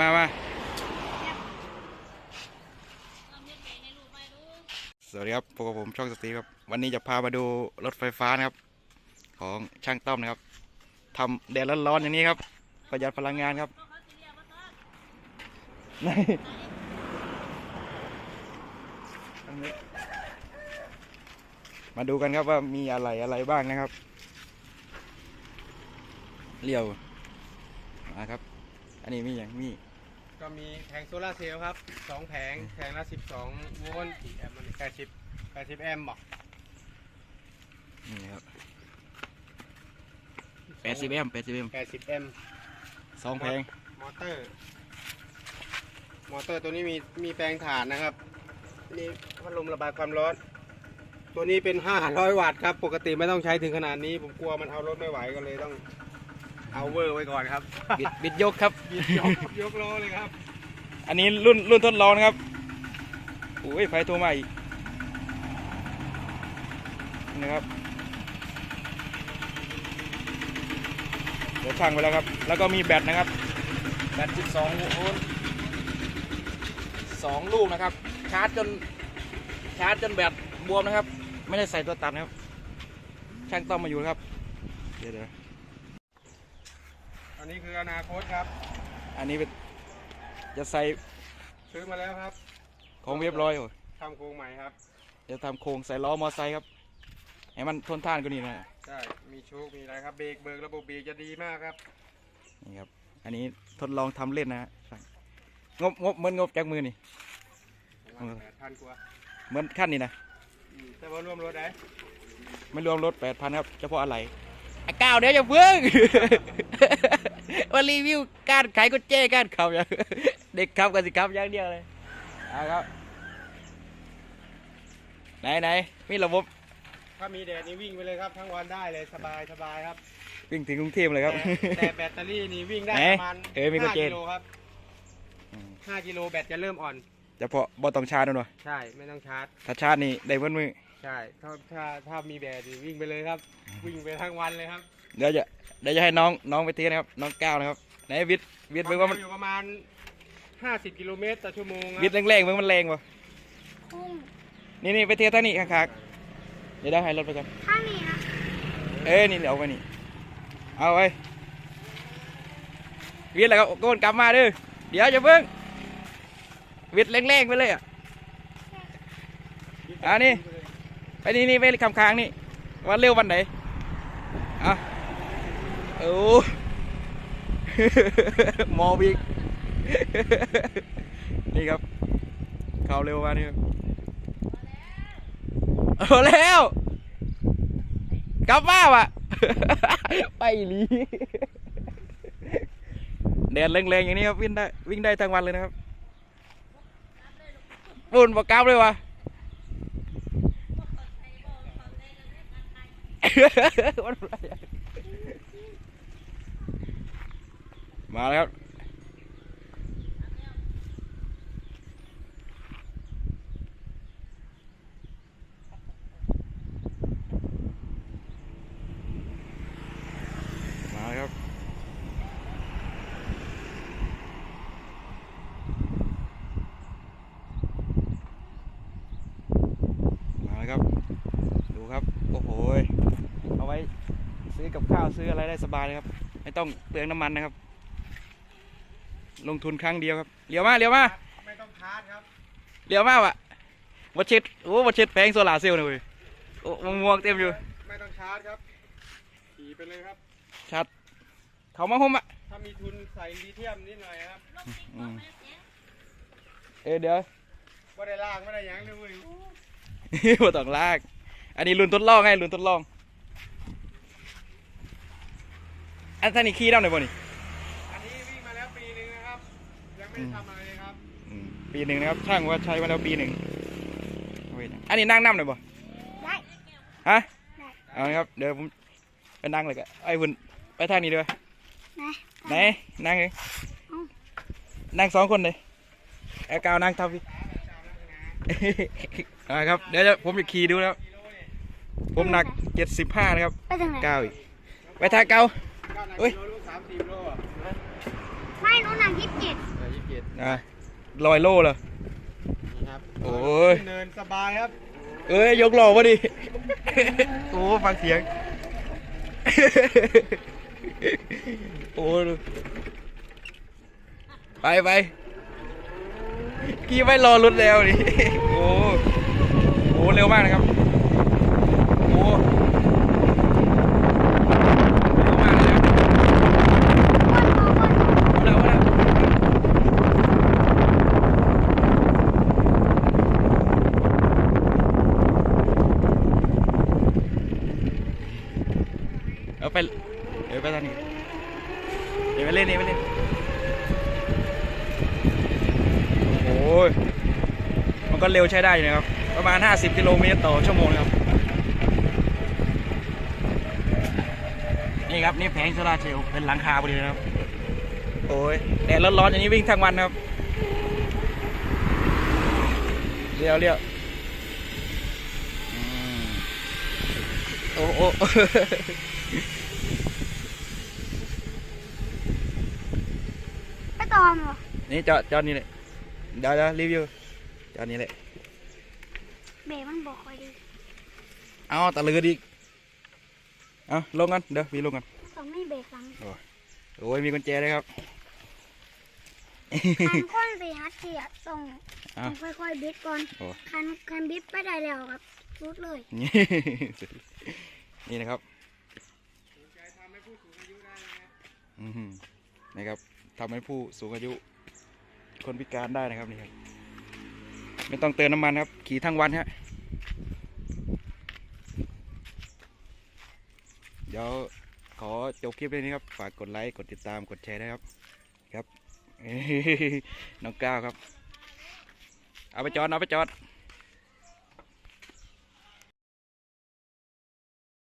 มามาสวัสดีครับพบกับผมช่องสตีครับ วันนี้จะพามาดูรถไฟฟ้านะครับ ของช่างต้อมนะครับทำแดดร้อนๆอย่างนี้ครับ ประหยัดพลังงานครับไหนมาดูกันครับว่ามีอะไรอะไรบ้างนะครับเลี้ยวมาครับ อันนี้มีอย่างมีก็มีแผงโซลาร์เซลล์ครับสองแผงแผงละ12โวลต์กี่แอมป์มัน80 80แอมป์บอกนี่ครับแปดสิบเอ็มแปดสิบเอ็ม80แอมป์สองแพงมอเตอร์ มอเตอร์ตัวนี้มีมีแปลงถ่านนะครับนี่พัดลมระบายความร้อน ตัวนี้เป็น500วัตต์ครับ ปกติไม่ต้องใช้ถึงขนาดนี้ ผมกลัวมันเอารถไม่ไหวก็เลยต้อง เอาเวอร์ไว้ก่อนครับบิดบิดยกครับ ยกยกล้อเลยครับ อันนี้รุ่นรุ่นทดลองนะครับโอ้ยไฟโทรมาอีกนะครับเดี๋ยวช่างไปแล้วครับ แล้วก็มีแบตนะครับ แบต 12 โวลต์สองลูกนะครับ ชาร์จจนชาร์จจนแบตบวมนะครับ ไม่ได้ใส่ตัวตัดนะครับ ช่างต้อมมาอยู่นะครับ เดี๋ยวเดี๋ยว อันนี้คืออนาคตครับ อันนี้เป็นจะใส่ซื้อมาแล้วครับของเรียบร้อยโอ้ยทำโครงใหม่ครับ จะทำโครงใส่ล้อมอไซค์ครับให้มันทนทานกว่านี้นะใช่มีโชคมีอะไรครับเบรกเบิกระบบเบรกจะดีมากครับนี่ครับ อันนี้ทดลองทำเล่นนะฮะงบงบเหมือนงบจากมือนี่อืมแปดพันกว่าเหมือนขั้นนี่นะอืมแต่ว่ารวมรถได้ไม่รวมรถแปดพันครับเฉพาะอะไรไอ้ก้าวเดี๋ยวอย่าเพิ่ง มารีวิวการขายกุญแจการขับอย่างเด็กขับกันสิครับอย่างเดียวเลยเอาครับ ไหนไหนมีระบบ ถ้ามีแดดนี่วิ่งไปเลยครับทั้งวันได้เลยสบายสบายครับวิ่งถึงกรุงเทพเลยครับ แต่แต่แบตเตอรี่นี่วิ่งได้ไหนประมาณเออมีกระห้าเจนกิโลครับห้ากิโลแบตจะเริ่มอ่อนเฉพาะบอต้องชาร์จด้วยเนอะใช่ไม่ต้องชาร์จถ้าชาร์จนี่ได้เมื่อมือใช่ถ้าถ้าถ้ามีแดดนี่วิ่งไปเลยครับ วิ่งไปทั้งวันเลยครับเดี๋ยวจะ เดี๋ยวจะให้น้องน้องไปเทสนะครับ น้องก้าวนะครับไหนวิทย์วิทย์เบิ่งว่ามันอยู่ประมาณห้าสิบกิโลเมตรต่อชั่วโมงครับวิทย์แรงๆเบิ่งมันแรงป่ะนี่นี่ไปเทสท่างนี้ข้างๆเดี๋ยวได้ให้รถไปกันถ้ามีนะเอ้ยนี่เดี๋ยวเอาไปนี่เอาไปวิทย์แล้วก็โกนกลับมาเด้อเดี๋ยวจะเบิ่งวิทย์แรงๆไปเลยอะอ่านี่ไปนี่นี่ไปคำค้างนี่วันเร็ววันไหนอะ โอ้มอบิกนี่ครับ เขาเร็วมานี่เอาแล้วกลับมาว่ะ ไปอีหลีแดดแรงๆอย่างนี้ครับวิ่งได้วิ่งได้ทั้งวันเลยนะครับปุ่นบอกกลับเลยวะมันอะไรอะ มาแล้วครับมาแล้วมาแล้วดูครับ โอ้โห เอาไว้ซื้อกับข้าวซื้ออะไรได้สบายเลยครับ ไม่ต้องเปลืองน้ำมันนะครับ ลงทุนครั้งเดียวครับเลี้ยวมาเลี้ยวมาไม่ต้องชาร์จครับเลี้ยวมาว่ะวัดเช็ดโอ้วัดเช็ดแพงโซลาร์เซลล์นะเว้ยโอ้ม่วงๆเต็มอยู่ไม่ต้องชาร์จครับขี่ไปเลยครับชัดเขามาห่มอะถ้ามีทุนใส่ลิเทียมนิดหน่อยครับอืมเอ้ยเดี๋ยวไม่ได้ลากไม่ได้หยังเลยเว้ยบ่ต้องลาก อันนี้รุ่นทดลองไงรุ่นทดลองอันท่านนี่ขี้ได้ไหนบ่นี่อันนี้วิ่งมาแล้วปีหนึ่งนะครับ ยัง ไม่ได้ทำอะไรเลยครับอืมปีหนึ่งนะครับช่างว่าใช้มาแล้วปีหนึ่งเอาไว้นะอันนี้นั่งนั่หน่อยบ่ได้ฮะได้เอาละครับเดี๋ยวผมไปนั่งเลยกะไอ้หุ่นไปทางนี้ด้วยนะไหนนั่งเลยเอานั่งสองคนเลยไอ้กาวนั่งทับพี่เอาละครับเดี๋ยวจะผมจะขี่ดูแล้ว ผมหนักเจ็ดสิบห้านะครับไปทางไหนเก้าอีกไปทางเก้าก้าวหนักเฮ้ยกิโลลูกสามสี่โลอะไม่หนูหนักยี่สิบเจ็ด ยอะลอยโลเหรอ นี่ครับโอ้ย ขึ้นเนินสบายครับ เอ้ย ยกหล่อวะดิ โอ้ฟังเสียง โอ้ดูไปไปกี่ไม่รอรถแล้วนี่โอ้โหเร็วมากนะครับ โอ้เร็วมากเลยครับเอาแล้วเอาแล้วเอา ไปเดี๋ยวไปทางนี้เดี๋ยวไปเล่นนี่ไปเล่นโอ้ยมันก็เร็วใช้ได้อยู่นะครับ ประมาณ 50 กิโลเมตรต่อชั่วโมงครับ นี่ครับ นี่แผงโซลาเซลล์เป็นหลังคาพอดีนะครับ โอ้ยแดดร้อนๆอย่างนี้วิ่งทั้งวันครับเลี้ยวเลี้ยวโอ้โอ้ ไม่ต อมเหรอนี่จอดจอดนี่เลยเดี๋ยวเดี๋ยวรีวิวจอดนี่เลยเบรกมันบอกคอยดีเอาตะลือดีกเอาลงกันเดี๋ยวพี่ลงกันต้องไม่เบรกหลังโอ้ยมีกุญแจเลยครับคันค่อยไปฮัดเกียร์ต้องอ้าต้วองค่อยๆบิดก่อนโอ้คันคันบิดไปได้แล้วครับรุดเลย นี่นี่นะครับอืมนะครับ ทำให้ผู้สูงอายุ คนพิการได้นะครับนี่ครับไม่ต้องเติมน้ำมันครับ ขี่ทั้งวันฮะเดี๋ยวขอจบคลิปเลยนี้ครับ ฝากกดไลค์กดติดตามกดแชร์ด้ครับ ครับน้องก้าวครับ เอาไปจอดเอาไปจอด